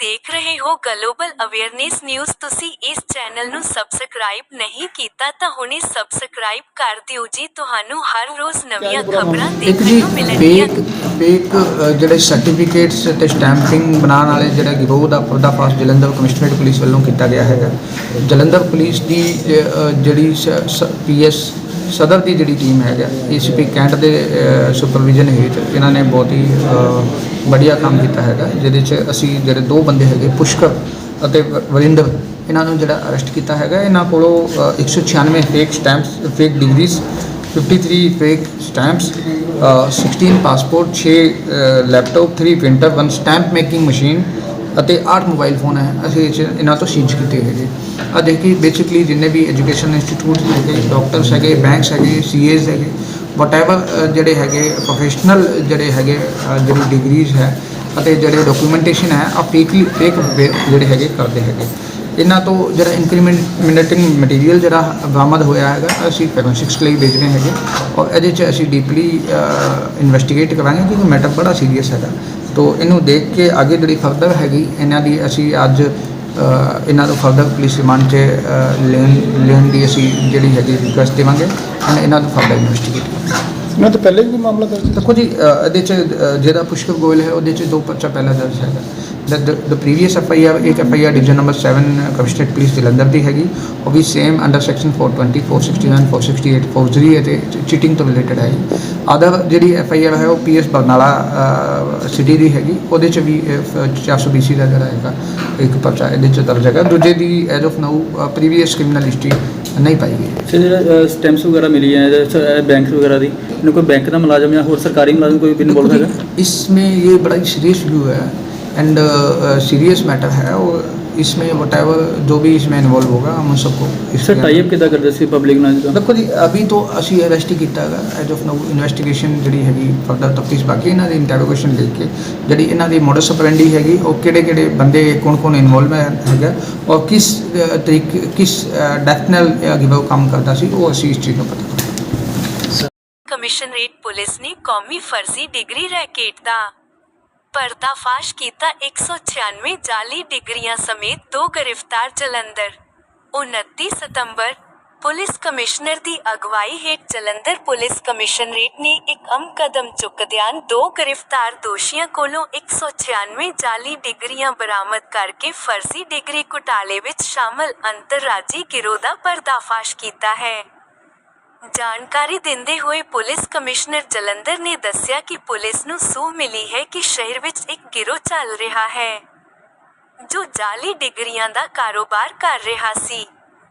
ਦੇਖ ਰਹੇ ਹੋ ਗਲੋਬਲ ਅਵੇਅਰਨੈਸ ਨਿਊਜ਼ ਤੁਸੀਂ ਇਸ ਚੈਨਲ ਨੂੰ ਸਬਸਕ੍ਰਾਈਬ ਨਹੀਂ ਕੀਤਾ ਤਾਂ ਹੁਣੇ ਸਬਸਕ੍ਰਾਈਬ ਕਰ ਦਿਓ ਜੀ। ਤੁਹਾਨੂੰ ਹਰ ਰੋਜ਼ ਨਵੀਆਂ ਖਬਰਾਂ ਦੇਖਣ ਨੂੰ ਮਿਲਣਗੀਆਂ। ਫੇਕ ਜਿਹੜੇ ਸਰਟੀਫਿਕੇਟਸ ਤੇ ਸਟੈਂਪਿੰਗ ਬਣਾਉਣ ਵਾਲੇ ਜਿਹੜਾ ਗਿਰੋਹ ਦਾ ਪਰਦਾਫਾਸ਼ ਜਲੰਧਰ ਕਮਿਸ਼ਨਰੇਟ ਪੁਲਿਸ ਵੱਲੋਂ ਕੀਤਾ ਗਿਆ ਹੈਗਾ। ਜਲੰਧਰ ਪੁਲਿਸ ਦੀ ਜਿਹੜੀ ਪੀਐਸ ਸਦਰ ਦੀ ਜਿਹੜੀ ਟੀਮ ਹੈਗਾ ਏਸੀਪੀ ਕੈਂਟ ਦੇ ਸੁਪਰਵਿਜ਼ਨ ਹੇਠ ਇਹਨਾਂ ਨੇ ਬਹੁਤ ਹੀ ਅ, ਵਧੀਆ ਕੰਮ ਕੀਤਾ ਹੈਗਾ ਜਿਹਦੇ 'ਚ ਅਸੀਂ ਜਿਹੜੇ ਦੋ ਬੰਦੇ ਹੈਗੇ ਪੁਸ਼ਕਰ ਅਤੇ ਵਰਿੰਦਰ ਇਹਨਾਂ ਨੂੰ ਜਿਹੜਾ ਅਰੈਸਟ ਕੀਤਾ ਹੈਗਾ ਇਹਨਾਂ ਕੋਲੋਂ ਅ, 196 fake stamps fake degrees 53 fake stamps, uh, 16 passport 6 uh, laptop, 3 printer, 1 stamp making machine ਅਤੇ 8 ਮੋਬਾਈਲ ਫੋਨ ਹੈ ਅਸੀਂ ਇਹ 'ਚ ਇਹਨਾਂ ਤੋਂ ਸੀਜ਼ ਕੀਤੇ ਹੈਗੇ ਆ ਦੇਖੀ ਬੇਸਿਕਲੀ ਜਿੰਨੇ ਵੀ ਐਜੂਕੇਸ਼ਨ ਇੰਸਟੀਟਿਊਟ ਹੈਗੇ ਡਾਕਟਰਸ ਹੈਗੇ ਬੈਂਕਸ ਹੈਗੇ ਸੀਏਜ਼ ਹੈਗੇ ਵਟਐਵਰ ਜਿਹੜੇ ਹੈਗੇ ਪ੍ਰੋਫੈਸ਼ਨਲ ਜਿਹੜੇ ਹੈਗੇ ਅ, ਜਿਹੜੀ ਡਿਗਰੀਜ਼ ਹੈ ਅਤੇ ਜਿਹੜੇ ਡਾਕੂਮੈਂਟੇਸ਼ਨ ਹੈ ਆ ਫੇਕਲੀ ਫੇਕ ਜਿਹੜੇ ਹੈਗੇ ਕਰਦੇ ਹੈਗੇ ਇਹਨਾਂ ਤੋਂ ਜਿਹੜਾ ਇਨਕਰੀਮੈਂਟਿੰਗ ਮਟੀਰੀਅਲ ਜਿਹੜਾ ਬਰਾਮਦ ਹੋਇਆ ਹੈਗਾ ਅਸੀਂ ਫੋਰੈਂਸਿਕਸ ਲਈ ਭੇਜਣੇ ਹੈਗੇ ਔਰ ਇਹਦੇ 'ਚ ਅਸੀਂ ਡੀਪਲੀ ਇਨਵੈਸਟੀਗੇਟ ਕਰਾਂਗੇ ਕਿਉਂਕਿ ਮੈਟਰ ਬੜਾ ਸੀਰੀਅਸ ਹੈਗਾ ਤੋਂ ਇਹਨੂੰ ਦੇਖ ਕੇ ਅੱਗੇ ਜਿਹੜੀ ਫਰਦਰ ਹੈਗੀ ਇਹਨਾਂ ਦੀ ਅਸੀਂ ਅੱਜ ਇਹਨਾਂ ਨੂੰ ਫਰਦਰ ਪੁਲਿਸ ਰਿਮਾਂਡ 'ਚ ਲੈਣ ਲੈਣ ਦੀ ਅਸੀਂ ਜਿਹੜੀ ਹੈਗੀ ਰਿਕੁਐਸਟ ਦੇਵਾਂਗੇ ਐਂਡ ਇਹਨਾਂ ਨੂੰ ਫਰਦਰ ਇਨਵੈਸਟੀਗੇਟ ਕਰਾਂਗੇ। ਮੈਂ ਤਾਂ ਪਹਿਲੇ ਵੀ ਮਾਮਲਾ ਦਰਜ ਦੇਖੋ ਜੀ ਇਹਦੇ ਚ ਜਿਹੜਾ ਪੁਸ਼ਕਰ ਗੋਇਲ ਹੈ ਉਹਦੇ ਚ ਦੋ ਪਰਚਾ ਪਹਿਲਾਂ ਦਰਜ ਹੈਗਾ। the, previous the I R ਇੱਕ F I R division number 7 commissionerate police Jalandhar ਦੀ ਹੈਗੀ ਉਹ ਵੀ ਸੇਮ ਅੰਡਰ ਸੈਕਸ਼ਨ 420 469 468 ਫੌਜਰੀ ਅਤੇ ਚੀਟਿੰਗ ਤੋਂ ਰਿਲੇਟਡ ਹੈ ਅਦਰ ਜਿਹੜੀ ਐਫ ਆਈ ਆਰ ਹੈ ਉਹ ਪੀਐਸ ਬਰਨਾਲਾ ਸਿਟੀ ਦੀ ਹੈਗੀ ਉਹਦੇ ਚ ਵੀ 420 ਦਾ ਜਿਹੜਾ ਹੈਗਾ ਇੱਕ ਪਰਚਾ ਇਹਦੇ ਚ ਦਰਜ ਹੈਗਾ ਦੂਜੇ ਦੀ as of now previous criminal history ਨਹੀਂ ਪਾਈ ਗਈ ਸਰ ਜਿਹੜਾ ਸਟੈਂਪਸ ਵਗੈਰਾ ਮਿਲੀ ਹੈ ਬੈਂਕ ਵਗੈਰਾ ਦੀ ਇਹਨੂੰ ਕੋਈ ਬੈਂਕ ਦਾ ਮੁਲਾਜ਼ਮ ਜਾਂ ਹੋਰ ਸਰਕਾਰੀ ਮੁਲਾਜ਼ਮ ਕੋਈ ਬਿਨ ਬੋਲ ਹੈਗਾ ਇਸ ਮੇ ਇਹ ਬੜਾ ਹੀ ਸੀਰੀਅਸ ਵਿਊ ਹੈ एंड सीरियस मैटर है और इसमें वट जो भी इसमें इन्वॉल्व होगा हम उन सबको ਸਰ इसके ਟਾਈ ਅਪ ਕਿੱਦਾਂ ਕਰਦੇ ਸੀ ਪਬਲਿਕ ਨਾਲ ਜਿੱਦਾਂ ਦੇਖੋ ਜੀ ਅਭੀ ਤੋਂ ਅਸੀਂ ਅਰੈਸਟ ਹੀ ਕੀਤਾ ਹੈਗਾ ਐਜ ਆਫ ਨਾਊ ਇਨਵੈਸਟੀਗੇਸ਼ਨ ਜਿਹੜੀ ਹੈਗੀ ਫਰਦਰ ਤਫਤੀਸ਼ ਬਾਕੀ ਇਹਨਾਂ ਦੀ ਇੰਟਰੋਗੇਸ਼ਨ ਲੈ ਕੇ ਜਿਹੜੀ ਇਹਨਾਂ ਦੀ ਮੋਡਸ ਆਪਰੈਂਡੀ ਹੈਗੀ ਉਹ ਕਿਹੜੇ ਕਿਹੜੇ ਬੰਦੇ ਕੌਣ ਕੌਣ ਇਨਵੋਲਵ ਹੈਗਾ ਔਰ ਕਿਸ ਅ, ਤਰੀਕੇ ਕਿਸ ਡੈਥ ਨਾਲ ਗਿਵ ਕੰਮ ਕਰਦਾ ਸੀ ਉਹ ਅਸੀਂ ਇਸ ਚੀਜ਼ ਨੂੰ ਪਤਾ ਕਰਾਂਗੇ ਕਮਿਸ਼ਨਰੇਟ ਪੁਲਿਸ ਨੇ ਕੌਮੀ ਫਰਜ਼ੀ ਡਿਗਰੀ ਰੈਕੇਟ ਦਾ ਪਰਦਾਫਾਸ਼ ਕੀਤਾ 196 ਜਾਲੀ ਡਿਗਰੀਆਂ ਸਮੇਤ ਦੋ ਗ੍ਰਿਫਤਾਰ ਜਲੰਧਰ। 29 ਸਤੰਬਰ, ਪੁਲਿਸ ਕਮਿਸ਼ਨਰ ਦੀ ਅਗਵਾਈ ਹੇਠ ਜਲੰਧਰ ਪੁਲਿਸ ਕਮਿਸ਼ਨਰੇਟ ਨੇ ਇੱਕ ਅਮ ਕਦਮ ਚੁੱਕਦਿਆਂ ਦੋ ਗ੍ਰਿਫਤਾਰ ਦੋਸ਼ੀਆਂ ਕੋਲੋਂ 196 ਜਾਲੀ ਡਿਗਰੀਆਂ ਬਰਾਮਦ ਕਰਕੇ ਫਰਜ਼ੀ ਡਿਗਰੀ ਘੁਟਾਲੇ ਵਿੱਚ ਸ਼ਾਮਲ ਅੰਤਰਰਾਜੀ ਗਿਰੋਹ ਦਾ ਪਰਦਾਫਾਸ਼ ਕੀਤਾ ਹੈ। ਜਾਣਕਾਰੀ ਦਿੰਦੇ ਹੋਏ ਪੁਲਿਸ ਕਮਿਸ਼ਨਰ ਜਲੰਧਰ ਨੇ ਦੱਸਿਆ ਕਿ ਪੁਲਿਸ ਨੂੰ ਸੂਹ ਮਿਲੀ ਹੈ ਕਿ ਸ਼ਹਿਰ ਵਿੱਚ ਇੱਕ ਗਿਰੋਹ ਚੱਲ ਰਿਹਾ ਹੈ, ਜੋ ਜਾਲੀ ਡਿਗਰੀਆਂ ਦਾ ਕਾਰੋਬਾਰ ਕਰ ਰਿਹਾ ਸੀ।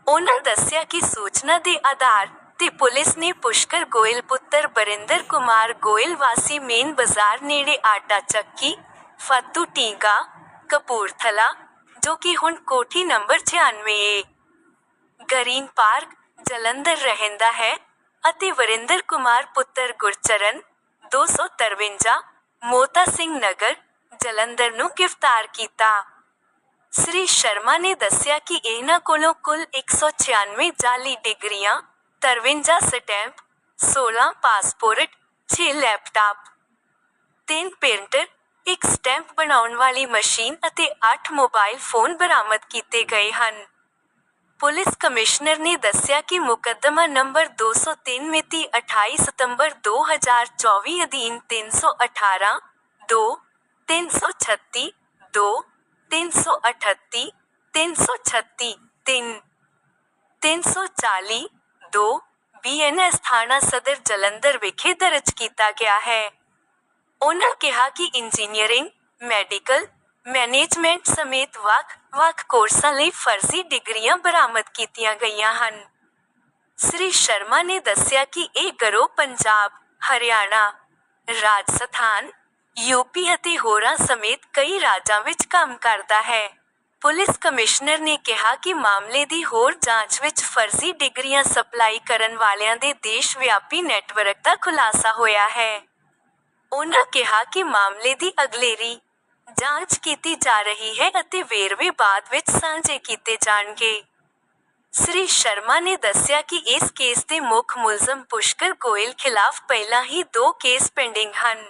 ਉਹਨਾਂ ਦੱਸਿਆ ਕਿ ਸੂਚਨਾ ਦੇ ਆਧਾਰ ਤੇ ਪੁਲਿਸ ਨੇ ਪੁਸ਼ਕਰ ਗੋਇਲ ਪੁੱਤਰ ਬਰਿੰਦਰ ਕੁਮਾਰ ਗੋਇਲ ਵਾਸੀ ਮੇਨ ਬਾਜ਼ਾਰ ਨੇੜੇ ਆਟਾ ਚੱਕੀ, ਫੱਤੂ ਟੀਗਾ, ਕਪੂਰਥਲਾ, ਜੋ ਕਿ ਹੁਣ ਕੋਠੀ ਨੰਬਰ 96 ਗਰੀਨ ਪਾਰਕ ਜਲੰਧਰ ਰਹਿੰਦਾ ਹੈ ਅਤੇ ਵਰਿੰਦਰ ਕੁਮਾਰ ਪੁੱਤਰ ਗੁਰਚਰਨ 253 ਮੋਤਾ ਸਿੰਘ ਨਗਰ ਜਲੰਧਰ ਨੂੰ ਗ੍ਰਿਫਤਾਰ ਕੀਤਾ। ਸ੍ਰੀ ਸ਼ਰਮਾ ਨੇ ਦੱਸਿਆ ਕਿ ਇਹਨਾਂ ਕੋਲੋਂ ਕੁੱਲ 196 ਜਾਲੀ ਡਿਗਰੀਆਂ 53 ਸਟੈਂਪ 16 ਪਾਸਪੋਰਟ 6 ਲੈਪਟਾਪ, ਤਿੰਨ ਪ੍ਰਿੰਟਰ ਇੱਕ ਸਟੈਂਪ ਬਣਾਉਣ ਵਾਲੀ ਮਸ਼ੀਨ ਅਤੇ 8 ਮੋਬਾਈਲ ਫੋਨ ਬਰਾਮਦ ਕੀਤੇ ਗਏ ਹਨ। ਪੁਲਿਸ ਕਮਿਸ਼ਨਰ ਨੇ ਦੱਸਿਆ ਕਿ ਮੁਕੱਦਮਾ ਨੰਬਰ 203 ਮਿਤੀ 28 ਸਤੰਬਰ 2024 ਅਧੀਨ 318 2 336 2 338 336 3 340 2 ਬੀਐਨਐਸ ਥਾਣਾ ਸਦਰ ਜਲੰਧਰ ਵਿਖੇ ਦਰਜ ਕੀਤਾ ਗਿਆ ਹੈ ਉਨ੍ਹਾਂ ਕਿਹਾ ਕਿ ਇੰਜੀਨੀਅਰਿੰਗ ਮੈਡੀਕਲ ਮੈਨੇਜਮੈਂਟ ਸਮੇਤ ਵੱਖ-ਵੱਖ ਕੋਰਸਾਂ ਲਈ ਫਰਜ਼ੀ ਡਿਗਰੀਆਂ ਬਰਾਮਦ ਕੀਤੀਆਂ ਗਈਆਂ ਹਨ। ਸ੍ਰੀ ਸ਼ਰਮਾ ਨੇ ਦੱਸਿਆ ਕਿ ਇਹ ਗਰੋਹ ਪੰਜਾਬ, ਹਰਿਆਣਾ, ਰਾਜਸਥਾਨ ਯੂਪੀ ਅਤੇ ਹੋਰਾਂ ਸਮੇਤ ਕਈ ਰਾਜਾਂ ਵਿੱਚ ਕੰਮ ਕਰਦਾ ਹੈ। ਪੁਲਿਸ ਕਮਿਸ਼ਨਰ ਨੇ ਕਿਹਾ ਕਿ ਮਾਮਲੇ ਦੀ ਹੋਰ ਜਾਂਚ ਵਿੱਚ ਫਰਜ਼ੀ ਡਿਗਰੀਆਂ ਸਪਲਾਈ ਕਰਨ ਵਾਲਿਆਂ ਦੇ ਦੇਸ਼ ਵਿਆਪੀ ਨੈਟਵਰਕ ਦਾ ਖੁਲਾਸਾ ਹੋਇਆ ਹੈ। ਉਨ੍ਹਾਂ ਕਿਹਾ ਕਿ ਮਾਮਲੇ ਦੀ ਅਗਲੇਰੀ ਜਾਂਚ ਕੀਤੀ ਜਾ ਰਹੀ ਹੈ ਅਤੇ ਵੇਰਵੇ ਬਾਅਦ ਵਿੱਚ ਸਾਂਝੇ ਕੀਤੇ ਜਾਣਗੇ। ਸ੍ਰੀ ਸ਼ਰਮਾ ਨੇ ਦੱਸਿਆ ਕਿ ਇਸ ਕੇਸ ਦੇ ਮੁੱਖ ਮੁਲਜ਼ਮ ਪੁਸ਼ਕਰ ਗੋਇਲ ਖਿਲਾਫ ਪਹਿਲਾਂ ਹੀ ਦੋ ਕੇਸ ਪੈਂਡਿੰਗ ਹਨ।